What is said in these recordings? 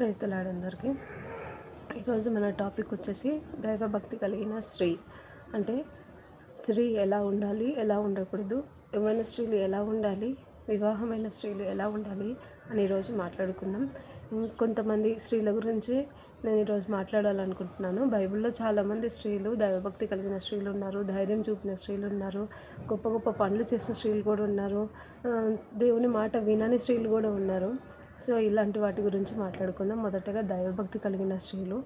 Praise అందరికీ ఈరోజు మన టాపిక్ వచ్చేసి దైవభక్తి కలిగిన స్త్రీ. అంటే స్త్రీ ఎలా ఉండాలి ఎలా ఉండకూడదు ఏమైనా స్త్రీలు ఎలా ఉండాలి వివాహమైన స్త్రీలు ఎలా ఉండాలి అని ఈరోజు మాట్లాడుకుందాం. కొంతమంది స్త్రీల గురించి నేను ఈరోజు మాట్లాడాలనుకుంటున్నాను. బైబిల్లో చాలామంది స్త్రీలు దైవభక్తి కలిగిన స్త్రీలు ఉన్నారు ధైర్యం చూపిన స్త్రీలు ఉన్నారు గొప్ప గొప్ప పనులు చేసిన స్త్రీలు కూడా ఉన్నారు దేవుని మాట వినని స్త్రీలు కూడా ఉన్నారు. సో ఇలాంటి వాటి గురించి మాట్లాడుకుందాం. మొదటగా దైవభక్తి కలిగిన స్త్రీలు.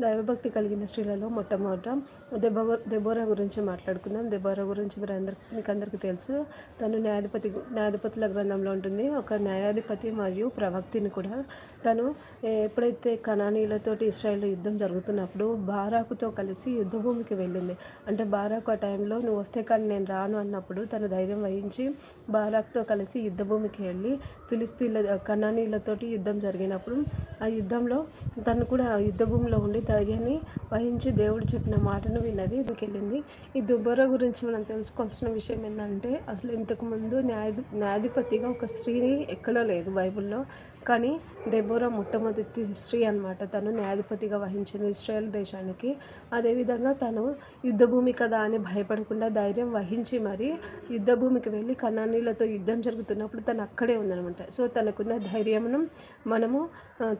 దైవభక్తి కలిగిన స్త్రీలలో మొట్టమొదట దెబో దెబోరా గురించి మాట్లాడుకుందాం. దెబోరా గురించి మీరు అందరికి మీకు అందరికీ తెలుసు. తను న్యాయాధిపతి న్యాయాధిపతుల గ్రంథంలో ఉంటుంది. ఒక న్యాయాధిపతి మరియు ప్రవక్తిని కూడా తను ఎప్పుడైతే కణానీలతోటి ఇస్రాయేల్ యుద్ధం జరుగుతున్నప్పుడు బారాకుతో కలిసి యుద్ధభూమికి వెళ్ళింది. అంటే బారాకు ఆ టైంలో నువ్వు వస్తే కానీ నేను రాను అన్నప్పుడు తను ధైర్యం వహించి బారాకుతో కలిసి యుద్ధభూమికి వెళ్ళి ఫిలిస్తీన్ల కణానీలతోటి యుద్ధం జరిగినప్పుడు ఆ యుద్ధంలో తను కూడా యుద్ధభూమిలో ఉండి ధైర్యాన్ని వహించి దేవుడు చెప్పిన మాటను విన్నది. వెళ్ళింది. ఈ దుబ్బర గురించి మనం తెలుసుకోవాల్సిన విషయం ఏంటంటే అసలు ఇంతకుముందు న్యాయ న్యాయాధిపతిగా ఒక స్త్రీని ఎక్కడా లేదు బైబిల్లో. కానీ దెబోరా మొట్టమొదటి హిస్టరీ అనమాట తను న్యాయాధిపతిగా వహించింది ఇస్రాయల్ దేశానికి. అదేవిధంగా తను యుద్ధభూమి కదా అని భయపడకుండా ధైర్యం వహించి మరి యుద్ధభూమికి వెళ్ళి కన్నానీలతో యుద్ధం జరుగుతున్నప్పుడు తను అక్కడే ఉందనమాట సో తనకున్న ధైర్యమును మనము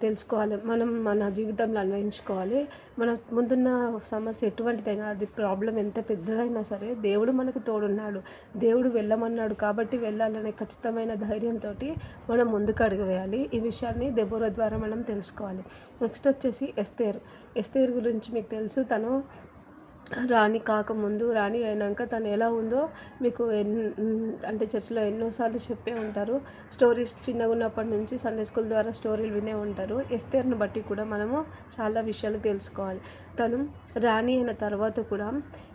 తెలుసుకోవాలి. మనం మన జీవితంలో అన్వయించుకోవాలి. మన ముందున్న సమస్య ఎటువంటిదైనా అది ప్రాబ్లం ఎంత పెద్దదైనా సరే దేవుడు మనకు తోడున్నాడు. దేవుడు వెళ్ళమన్నాడు కాబట్టి వెళ్ళాలనే ఖచ్చితమైన ధైర్యంతో మనం ముందుకు అడుగు వేయాలి. ఈ విషయాన్ని దెబోర ద్వారా మనం తెలుసుకోవాలి. నెక్స్ట్ వచ్చేసి ఎస్తేర్. ఎస్తేర్ గురించి మీకు తెలుసు తను రాణి కాకముందు రాణి అయినాక తను ఎలా ఉందో మీకు ఎన్ అంటే చర్చిలో ఎన్నోసార్లు చెప్పే ఉంటారు. స్టోరీస్ చిన్నగా ఉన్నప్పటి నుంచి సండే స్కూల్ ద్వారా స్టోరీలు వినే ఉంటారు. ఎస్తేర్ని బట్టి కూడా మనము చాలా విషయాలు తెలుసుకోవాలి. తను రాణి అయిన తర్వాత కూడా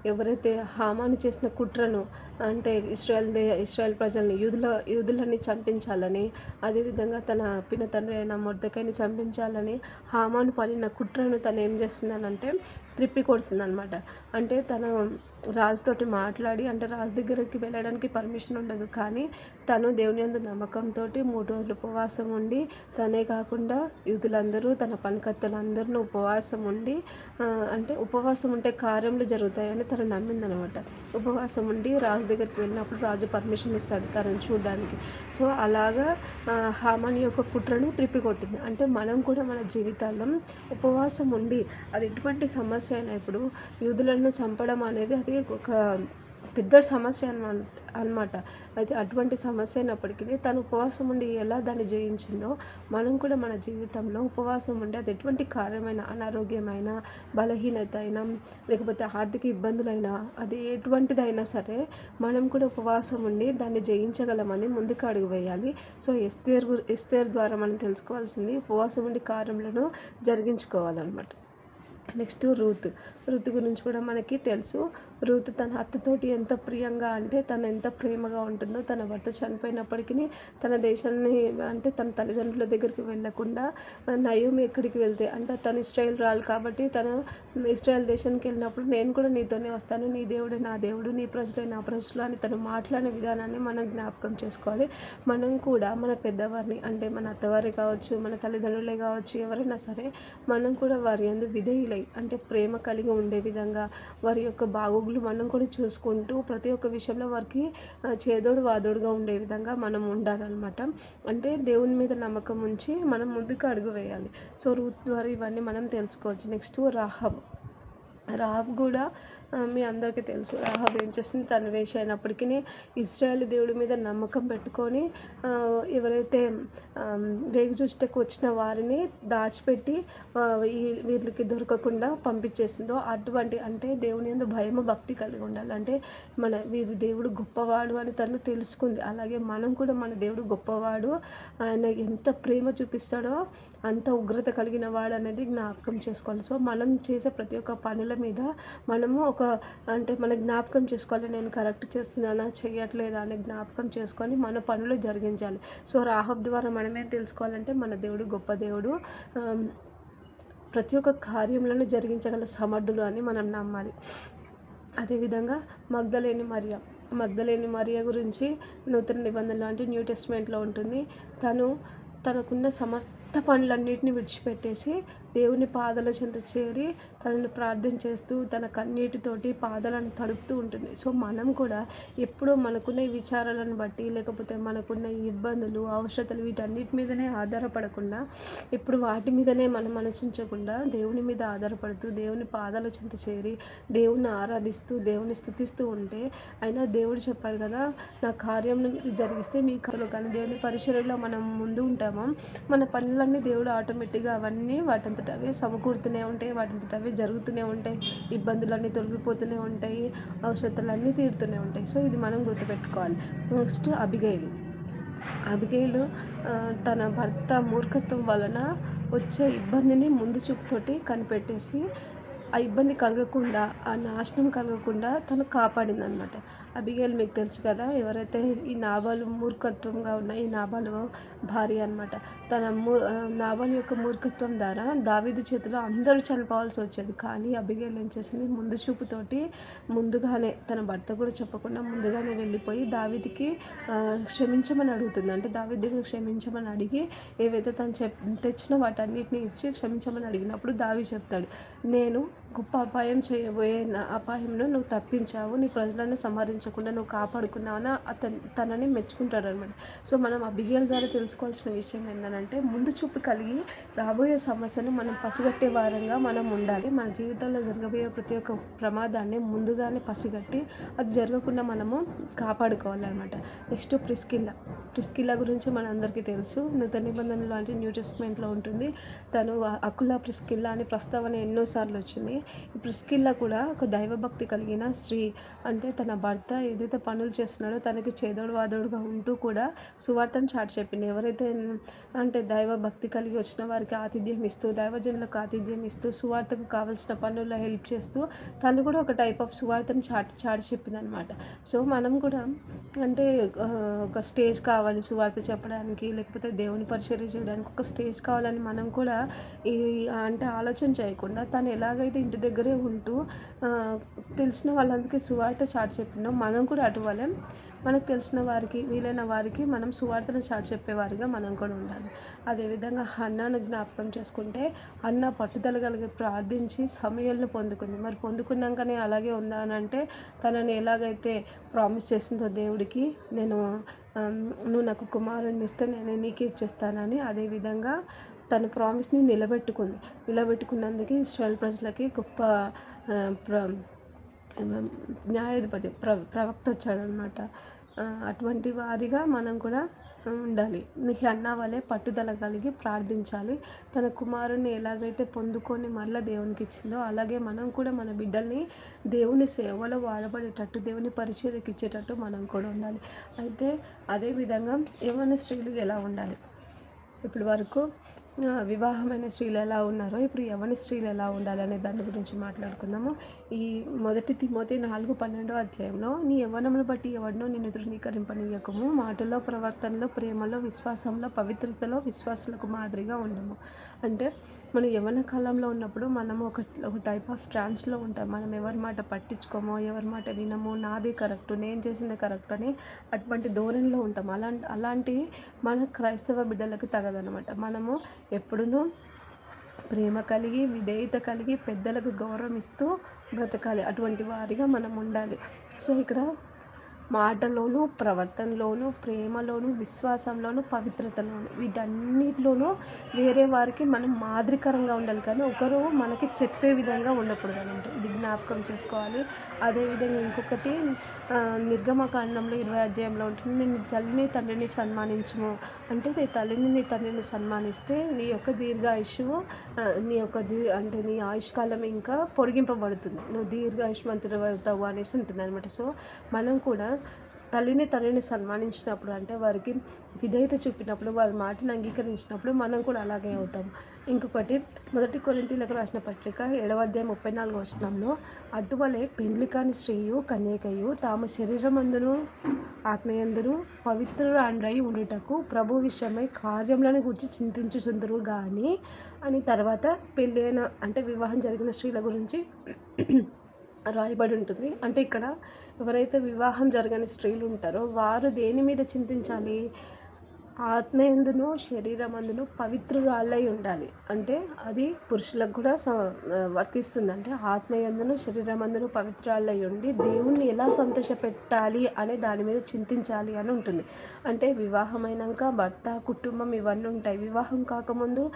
ఎవరైతే హామాను చేసిన కుట్రను అంటే ఇస్రాయల్ దే ఇస్రాయల్ ప్రజల్ని యూదుల యూదులని చంపించాలని అదేవిధంగా తన పిన తండ్రి అయిన మొద్దకాయని చంపించాలని హామాను పడిన కుట్రను తను ఏం చేస్తుందనంటే త్రిప్పి కొడుతుందనమాట అంటే తన రాజుతోటి మాట్లాడి అంటే రాజు దగ్గరికి వెళ్ళడానికి పర్మిషన్ ఉండదు. కానీ తను దేవుని అందు నమ్మకంతో మూడు రోజులు ఉపవాసం ఉండి తనే కాకుండా యూతులందరూ తన పనికత్తెలందరినీ ఉపవాసం ఉండి అంటే ఉపవాసం ఉంటే కార్యములు జరుగుతాయని తను నమ్మిందనమాట. ఉపవాసం ఉండి రాజు దగ్గరికి వెళ్ళినప్పుడు రాజు పర్మిషన్ ఇస్తాడు తనని చూడడానికి. సో అలాగా హామాన్ యొక్క కుట్రను త్రిప్పికొట్టింది. అంటే మనం కూడా మన జీవితాల్లో ఉపవాసం ఉండి అది ఎటువంటి సమస్య అయినా ఇప్పుడు యూదులను చంపడం అనేది అది ఒక పెద్ద సమస్య అనమాట అనమాట అయితే అటువంటి సమస్య అయినప్పటికీ తను ఉపవాసం ఉండి ఎలా దాన్ని జయించిందో మనం కూడా మన జీవితంలో ఉపవాసం ఉండి అది ఎటువంటి కార్యమైన అనారోగ్యమైన బలహీనత అయినా లేకపోతే ఆర్థిక ఇబ్బందులైనా అది ఎటువంటిదైనా సరే మనం కూడా ఉపవాసం ఉండి దాన్ని జయించగలమని ముందుకు అడుగు వేయాలి. సో ఎస్తేర్ ఎస్తేర్ ద్వారా మనం తెలుసుకోవాల్సింది ఉపవాసం ఉండి కార్యములను జరిగించుకోవాలన్నమాట. Next Ruth. రుత్ గురించి కూడా మనకి తెలుసు. రూత్ తన అత్తతోటి ఎంత ప్రియంగా అంటే తను ఎంత ప్రేమగా ఉంటుందో తన భర్త చనిపోయినప్పటికీ తన దేశాన్ని అంటే తన తల్లిదండ్రుల దగ్గరికి వెళ్ళకుండా నయోమి ఎక్కడికి వెళ్తే అంటే తను ఇస్రాయల్ రాలు కాబట్టి తను ఇస్రాయల్ దేశానికి వెళ్ళినప్పుడు నేను కూడా నీతోనే వస్తాను నీ దేవుడే నా దేవుడు నీ ప్రజలే నా ప్రజలు అని తను మాట్లాడిన విధానాన్ని మనం జ్ఞాపకం చేసుకోవాలి. మనం కూడా మన పెద్దవారిని అంటే మన అత్తవారే కావచ్చు మన తల్లిదండ్రులే కావచ్చు ఎవరైనా సరే మనం కూడా వారి అందు విధేయులై అంటే ప్రేమ కలిగి ఉండే విధంగా వారి యొక్క బాగోగులు మనం కూడా చూసుకుంటూ ప్రతి ఒక్క విషయంలో వారికి చేదోడు వాదోడుగా ఉండే విధంగా మనం ఉండాలన్నమాట. అంటే దేవుని మీద నమ్మకం ఉంచి మనం ముందుకు అడుగు వేయాలి. సో రూత్ ద్వారా ఇవన్నీ మనం తెలుసుకోవచ్చు. నెక్స్ట్ రాహబ్. రాహబ్ కూడా మీ అందరికీ తెలుసు రాహబ్ ఏం చేసింది తను వేష అయినప్పటికీ ఇస్రాయల్ దేవుడి మీద నమ్మకం పెట్టుకొని ఎవరైతే వేగు చూచటకు వచ్చిన వారిని దాచిపెట్టి వీళ్ళకి దొరకకుండా పంపించేసిందో అటువంటి అంటే దేవుని ఎందు భయం భక్తి కలిగి ఉండాలి. అంటే మన వీరి దేవుడు గొప్పవాడు అని తను తెలుసుకుంది. అలాగే మనం కూడా మన దేవుడు గొప్పవాడు. ఆయన ఎంత ప్రేమ చూపిస్తాడో అంత ఉగ్రత కలిగిన వాడు అనేది జ్ఞాపకం చేసుకోవాలి. సో మనం చేసే ప్రతి ఒక్క పనుల మీద మనము ఒక అంటే మన జ్ఞాపకం చేసుకోవాలి. నేను కరెక్ట్ చేస్తున్నానా చేయట్లేదా అని జ్ఞాపకం చేసుకొని మన పనులు జరిగించాలి. సో రాహబ్ ద్వారా మనమేం తెలుసుకోవాలంటే మన దేవుడు గొప్ప దేవుడు ప్రతి ఒక్క కార్యములను జరిగించగల సమర్థులు అని మనం నమ్మాలి. అదేవిధంగా మగ్ధలేని మరియ మగ్ధలేని మరియ గురించి నూతన నిబంధనలు అంటే న్యూ టెస్ట్మెంట్లో ఉంటుంది. తను తనకున్న సమస్త పనులన్నిటిని విడిచిపెట్టేసి దేవుని పాదల చెంత చేరి తనని ప్రార్థన చేస్తూ తన కన్నీటితోటి పాదాలను తడుపుతూ ఉంటుంది. సో మనం కూడా ఎప్పుడూ మనకున్న ఈ విచారాలను బట్టి లేకపోతే మనకున్న ఇబ్బందులు అవసరతలు వీటన్నిటి మీదనే ఆధారపడకుండా ఇప్పుడు వాటి మీదనే మనం మనసుంచకుండా దేవుని మీద ఆధారపడుతూ దేవుని పాదాల చెంత చేరి దేవుని ఆరాధిస్తూ దేవుని స్థుతిస్తూ ఉంటే అయినా దేవుడు చెప్పాడు కదా నా కార్యం జరిగిస్తే మీ కథలో కానీ దేవుని పరిసరంలో మనం ముందు ఉంటామో? మన పనులన్నీ దేవుడు ఆటోమేటిక్గా అవన్నీ వాటంతట అవి సమకూరుతూనే ఉంటాయి వాటింతట అవే జరుగుతూనే ఉంటాయి ఇబ్బందులన్నీ తొలగిపోతూనే ఉంటాయి అవసరతలన్నీ తీరుతూనే ఉంటాయి. సో ఇది మనం గుర్తుపెట్టుకోవాలి. నెక్స్ట్ అబిగైలు. అబిగైలు తన భర్త మూర్ఖత్వం వలన వచ్చే ఇబ్బందిని ముందు చూపుతోటి కనిపెట్టేసి ఆ ఇబ్బంది కలగకుండా ఆ నాశనం కలగకుండా తను కాపాడింది అనమాట అబిగేల్ మీకు తెలుసు కదా ఎవరైతే ఈ నాబాలు మూర్ఖత్వంగా ఉన్న ఈ నాబాలు భార్య అనమాట తన మూ నాబాలు యొక్క మూర్ఖత్వం ద్వారా దావీదు చేతిలో అందరూ చనిపోవాల్సి వచ్చేది. కానీ అబిగేల్ ఏం చేసింది? ముందు చూపుతోటి ముందుగానే తన భర్త కూడా చెప్పకుండా ముందుగానే వెళ్ళిపోయి దావీదికి క్షమించమని అడుగుతుంది. అంటే దావీది దగ్గర క్షమించమని అడిగి ఏవైతే తను చెప్ తెచ్చిన వాటన్నిటిని ఇచ్చి క్షమించమని అడిగినప్పుడు దావి చెప్తాడు నేను గొప్ప అపాయం చేయబోయే నా అపాయంను నువ్వు తప్పించావు నీ ప్రజలను సంహరించకుండా నువ్వు కాపాడుకున్నావని అతను తనని మెచ్చుకుంటాడు అనమాట సో మనం అభిగేల ద్వారా తెలుసుకోవాల్సిన విషయం ఏంటంటే ముందు చూపు కలిగి రాబోయే సమస్యను మనం పసిగట్టే వారంగా మనం ఉండాలి. మన జీవితంలో జరగబోయే ప్రతి ఒక్క ప్రమాదాన్ని ముందుగానే పసిగట్టి అది జరగకుండా మనము కాపాడుకోవాలన్నమాట. Next Priscilla. ప్రిస్కిల్లా గురించి మనందరికీ తెలుసు. నూతన నిబంధనలు లాంటి న్యూ టెస్ట్మెంట్లో ఉంటుంది. తను అకులా ప్రిస్కిల్లా అనే ప్రస్తావన ఎన్నోసార్లు వచ్చింది. ఈ ప్రిస్కిల్లా కూడా ఒక దైవభక్తి కలిగిన స్త్రీ. అంటే తన భర్త ఏదైతే పనులు చేస్తున్నాడో తనకి చేదోడు వాదోడుగా ఉంటూ కూడా సువార్తను చాటి చెప్పింది. ఎవరైతే అంటే దైవ భక్తి కలిగి వచ్చిన వారికి ఆతిథ్యం ఇస్తూ దైవజనులకు ఆతిథ్యం ఇస్తూ సువార్తకు కావాల్సిన పనుల్లో హెల్ప్ చేస్తూ తను కూడా ఒక టైప్ ఆఫ్ సువార్తను చాటి చాటి చెప్పింది అనమాట సో మనం కూడా అంటే ఒక స్టేజ్ కావాలి సువార్త చెప్పడానికి లేకపోతే దేవుని పరిచర్య చేయడానికి ఒక స్టేజ్ కావాలని మనం కూడా ఈ అంటే ఆలోచన చేయకుండా తను ఎలాగైతే ఇంటి దగ్గరే ఉంటూ తెలిసిన వాళ్ళందరికీ సువార్త చాటి చెప్పినా మనం కూడా అటువలే మనకు తెలిసిన వారికి వీలైన వారికి మనం సువార్తను చాటి చెప్పేవారిగా మనం కూడా ఉండాలి. అదేవిధంగా హన్నాను జ్ఞాపకం చేసుకుంటే అన్న పట్టుదల కలిగి ప్రార్థించి సమయాలను పొందుకుంది. మరి పొందుకున్నాకనే అలాగే ఉందా అని అంటే తనని ఎలాగైతే ప్రామిస్ చేసిందో దేవుడికి నేను నువ్వు నాకు కుమారుడిని ఇస్తే నేను నీకే ఇచ్చేస్తానని అదేవిధంగా తన ప్రామిస్ని నిలబెట్టుకుంది. నిలబెట్టుకున్నందుకు ఇస్రాయల్ ప్రజలకి గొప్ప ప్ర న్యాయాధిపతి ప్ర ప్రవక్త వచ్చాడనమాట. అటువంటి వారిగా మనం కూడా ఉండాలి. నీకు అన్న వలె పట్టుదల కలిగి ప్రార్థించాలి. తన కుమారుని ఎలాగైతే పొందుకొని మళ్ళీ దేవునికి ఇచ్చిందో అలాగే మనం కూడా మన బిడ్డల్ని దేవుని సేవలో వాడబడేటట్టు దేవుని పరిచర్యకి ఇచ్చేటట్టు మనం కూడా ఉండాలి. అయితే అదేవిధంగా ఏమైనా స్త్రీలు ఎలా ఉండాలి? ఇప్పటి వరకు వివాహమైన స్త్రీలు ఎలా ఉన్నారో ఇప్పుడు యవని స్త్రీలు ఎలా ఉండాలి అనే దాని గురించి మాట్లాడుకుందాము. ఈ మొదటి తిమోతి నాలుగు పన్నెండో అధ్యాయంలో నీ యవ్వనమును బట్టి ఎవరినో నిన్ను ధృవీకరింపనీయకము మాటలో ప్రవర్తనలో ప్రేమలో విశ్వాసంలో పవిత్రతలో విశ్వాసులకు మాదిరిగా ఉండము. అంటే మనం యవ్వన కాలంలో ఉన్నప్పుడు మనము ఒక ఒక టైప్ ఆఫ్ ట్రాన్స్లో ఉంటాం. మనం ఎవరి మాట పట్టించుకోమో ఎవరి మాట వినము. నాదే కరెక్ట్ నేను చేసింది కరెక్ట్ అని అటువంటి ధోరణిలో ఉంటాం. అలాంటి అలాంటి మన క్రైస్తవ బిడ్డలకు తగదనమాట మనము ఎప్పుడునూ ప్రేమ కలిగి విధేయత కలిగి పెద్దలకు గౌరవం ఇస్తూ బ్రతకాలి. అటువంటి వారిగా మనం ఉండాలి. సో ఇక్కడ మాటలోను ప్రవర్తనలోను ప్రేమలోను విశ్వాసంలోను పవిత్రతలోను. వీటన్నిటిలోనూ వేరే వారికి మనం మాదిరికరంగా ఉండాలి. కానీ ఒకరు మనకి చెప్పే విధంగా ఉండకూడదు అనమాట ఇది జ్ఞాపకం చేసుకోవాలి. అదేవిధంగా ఇంకొకటి నిర్గమకాండంలో ఇరవై అధ్యాయంలో ఉంటుంది. నేను నీ తల్లిని తండ్రిని సన్మానించము. అంటే నీ తల్లిని నీ తండ్రిని సన్మానిస్తే నీ యొక్క దీర్ఘాయుషువు నీ యొక్క దీ అంటే నీ ఆయుష్కాలం ఇంకా పొడిగింపబడుతుంది. నువ్వు దీర్ఘాయుష్మంతుడు అవుతావు అనేసి ఉంటుంది అనమాట సో మనం కూడా తల్లిని తండ్రిని సన్మానించినప్పుడు అంటే వారికి విధేయత చూపినప్పుడు వారి మాటను అంగీకరించినప్పుడు మనం కూడా అలాగే అవుతాం. ఇంకొకటి మొదటి కొరింతీలకు రాసిన పత్రిక ఏడవ అధ్యాయం ముప్పై నాలుగు వచనంలో అటువలే పెండ్లి కాని స్త్రీయు కన్యకయు తాము శరీరమందును ఆత్మయందును పవిత్రురాండ్రై ఉండుటకు ప్రభు విషయమై కార్యములను గురించి చింతించుచుందరు కానీ అని తర్వాత పెళ్ళైన అంటే వివాహం జరిగిన స్త్రీల గురించి రాయబడి ఉంటుంది. అంటే ఇక్కడ ఎవరైతే వివాహం జరగని స్త్రీలు ఉంటారో వారు దేని మీద చింతించాలి? ఆత్మయందును శరీరమందును పవిత్రురాళ్ళై ఉండాలి. అంటే అది పురుషులకు కూడా స వర్తిస్తుంది అంటే ఆత్మయందును శరీరమందును పవిత్రాలై ఉండి దేవుణ్ణి ఎలా సంతోషపెట్టాలి అనే దాని మీద చింతించాలి అని ఉంటుంది. అంటే వివాహమైనాక భర్త కుటుంబం ఇవన్నీ ఉంటాయి. వివాహం కాకముందు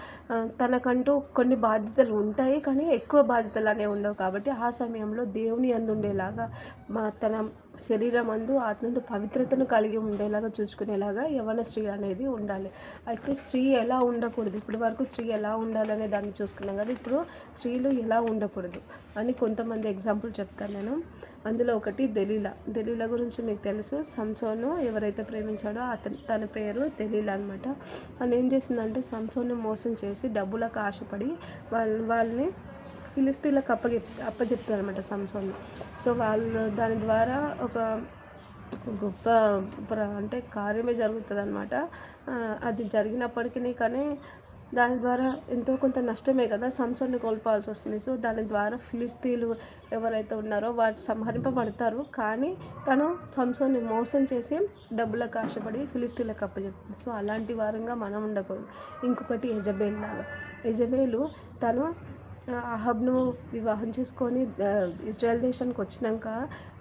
తనకంటూ కొన్ని బాధ్యతలు ఉంటాయి కానీ ఎక్కువ బాధ్యతలు అనేవి ఉండవు కాబట్టి ఆ సమయంలో దేవుని అందుండేలాగా తన శరీరం అందు ఆత్మందు పవిత్రతను కలిగి ఉండేలాగా చూసుకునేలాగా యవన స్త్రీ అనేది ఉండాలి. అయితే స్త్రీ ఎలా ఉండకూడదు? ఇప్పటి వరకు స్త్రీ ఎలా ఉండాలనే దాన్ని చూసుకున్నాం కదా ఇప్పుడు స్త్రీలు ఎలా ఉండకూడదు అని కొంతమంది ఎగ్జాంపుల్ చెప్తాను నేను. అందులో ఒకటి దెలీలా. దలీలా గురించి మీకు తెలుసు. సంసోను ఎవరైతే ప్రేమించాడో అతని తన పేరు దలీలా అనమాట తను ఏం చేసిందంటే సంసోన్ని మోసం చేసి డబ్బులకు ఆశపడి వాళ్ళ వాళ్ళని ఫిలిస్తీన్లకు అప్పచెప్ అప్పచెప్తారు అనమాట సంసోన్ సో వాళ్ళు దాని ద్వారా ఒక గొప్ప అంటే కార్యమే జరుగుతుంది అనమాట అది జరిగినప్పటికీ కానీ దాని ద్వారా ఎంతో కొంత నష్టమే కదా సంసోన్ని కోల్పోవాల్సి వస్తుంది సో దాని ద్వారా ఫిలిస్తీన్లు ఎవరైతే ఉన్నారో వాటి సంహరింపబడతారు. కానీ తను సంసోన్ని మోసం చేసి డబ్బులకు ఆశపడి ఫిలిస్తీన్లకు అప్పచెప్తుంది. సో అలాంటి వారంగా మనం ఉండకూడదు. ఇంకొకటి యజబేల్ లాగా. యజబేలు తను అహబ్ను వివాహం చేసుకొని ఇజ్రాయెల్ దేశానికి వచ్చినాక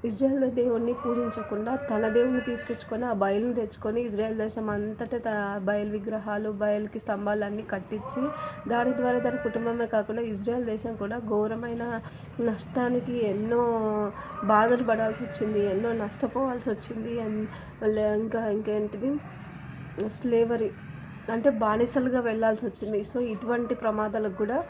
ఇజ్రాయెల్ దేవుణ్ణి పూజించకుండా తన దేవుణ్ణి తీసుకొచ్చుకొని ఆ బయలుని తెచ్చుకొని ఇజ్రాయెల్ దేశం అంతటా త- బయలు విగ్రహాలు బయలుకి స్తంభాలు అన్నీ కట్టించి దాని ద్వారా దాని కుటుంబమే కాకుండా ఇజ్రాయెల్ దేశం కూడా ఘోరమైన నష్టానికి ఎన్నో బాధలు పడాల్సి వచ్చింది ఎన్నో నష్టపోవాల్సి వచ్చింది అండ్ ఇంకా ఇంకేంటిది? స్లేవరీ. అంటే బానిసలుగా వెళ్ళాల్సి వచ్చింది సో ఇటువంటి ప్రమాదాలకు కూడా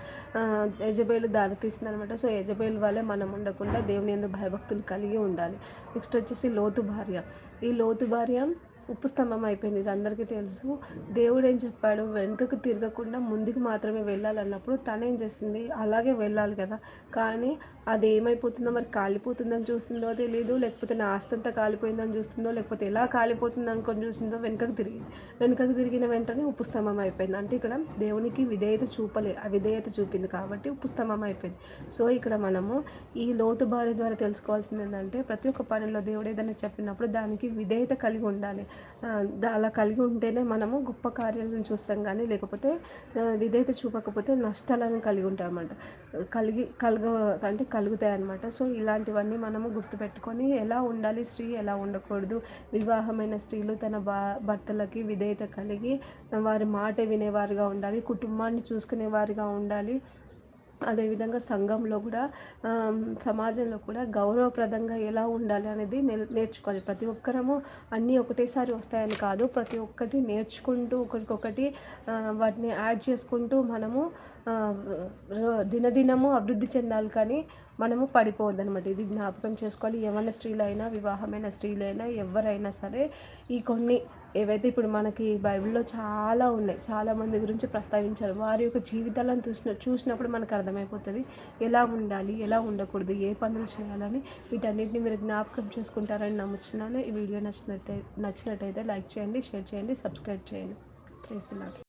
యజబేలు దారితీసింది అనమాట సో యజబేలు వల్లే మనం ఉండకుండా దేవుని ఎందు భయభక్తులు కలిగి ఉండాలి. నెక్స్ట్ వచ్చేసి లోతు భార్య. ఈ లోతు భార్య ఉప్పు స్తంభం అయిపోయింది ఇది అందరికీ తెలుసు. దేవుడు ఏం చెప్పాడు? వెనుకకు తిరగకుండా ముందుకు మాత్రమే వెళ్ళాలన్నప్పుడు తను ఏం చేసింది? అలాగే వెళ్ళాలి కదా. కానీ అది ఏమైపోతుందో మరి కాలిపోతుందని చూస్తుందో తెలియదు లేకపోతే నా ఆస్తి అంతా కాలిపోయిందని చూస్తుందో లేకపోతే ఎలా కాలిపోతుంది అనుకొని చూసిందో వెనుకకు తిరిగి వెనుకకు తిరిగిన వెంటనే ఉప్పు స్తంభం అయిపోయింది. అంటే ఇక్కడ దేవునికి విధేయత చూపలే అవిధేయత చూపింది కాబట్టి ఉప్పు స్తంభం అయిపోయింది. సో ఇక్కడ మనము ఈ లోటు భార్య ద్వారా తెలుసుకోవాల్సింది ఏంటంటే ప్రతి ఒక్క పనిలో దేవుడు ఏదైనా చెప్పినప్పుడు దానికి విధేయత కలిగి ఉండాలి. అలా కలిగి ఉంటేనే మనము గొప్ప కార్యాలను చూస్తాం కానీ లేకపోతే విధేయత చూపకపోతే నష్టాలను కలిగి ఉంటాం కలిగి కలగ అంటే కలుగుతాయి అన్నమాట సో ఇలాంటివన్నీ మనము గుర్తుపెట్టుకొని ఎలా ఉండాలి స్త్రీ ఎలా ఉండకూడదు. వివాహమైన స్త్రీలు తన భా భర్తలకి విధేయత కలిగి వారి మాట వినేవారుగా ఉండాలి కుటుంబాన్ని చూసుకునేవారుగా ఉండాలి. అదేవిధంగా సంఘంలో కూడా సమాజంలో కూడా గౌరవప్రదంగా ఎలా ఉండాలి అనేది నేర్- నేర్చుకోవాలి. ప్రతి ఒక్కరము అన్నీ ఒకటేసారి వస్తాయని కాదు. ప్రతి ఒక్కటి నేర్చుకుంటూ ఒకరికొకటి వాటిని యాడ్ చేసుకుంటూ మనము దినదినము అభివృద్ధి చెందాలి కానీ మనము పడిపోవద్దు అనమాట ఇది జ్ఞాపకం చేసుకోవాలి. ఏమైనా స్త్రీలైనా వివాహమైన స్త్రీలైనా ఎవరైనా సరే ఈ కొన్ని ఏవైతే ఇప్పుడు మనకి బైబిల్లో చాలా ఉన్నాయి చాలా మంది గురించి ప్రస్తావించారు. వారి యొక్క జీవితాలను చూసిన చూసినప్పుడు మనకు అర్థమైపోతుంది. ఎలా ఉండాలి ఎలా ఉండకూడదు ఏ పనులు చేయాలని వీటన్నిటిని మీరు జ్ఞాపకం చేసుకుంటారని నమ్ముతున్నాను ఈ వీడియో నచ్చినట్లయితే నచ్చినట్టయితే లైక్ చేయండి షేర్ చేయండి సబ్స్క్రైబ్ చేయండి. ప్రేస్తున్నాడు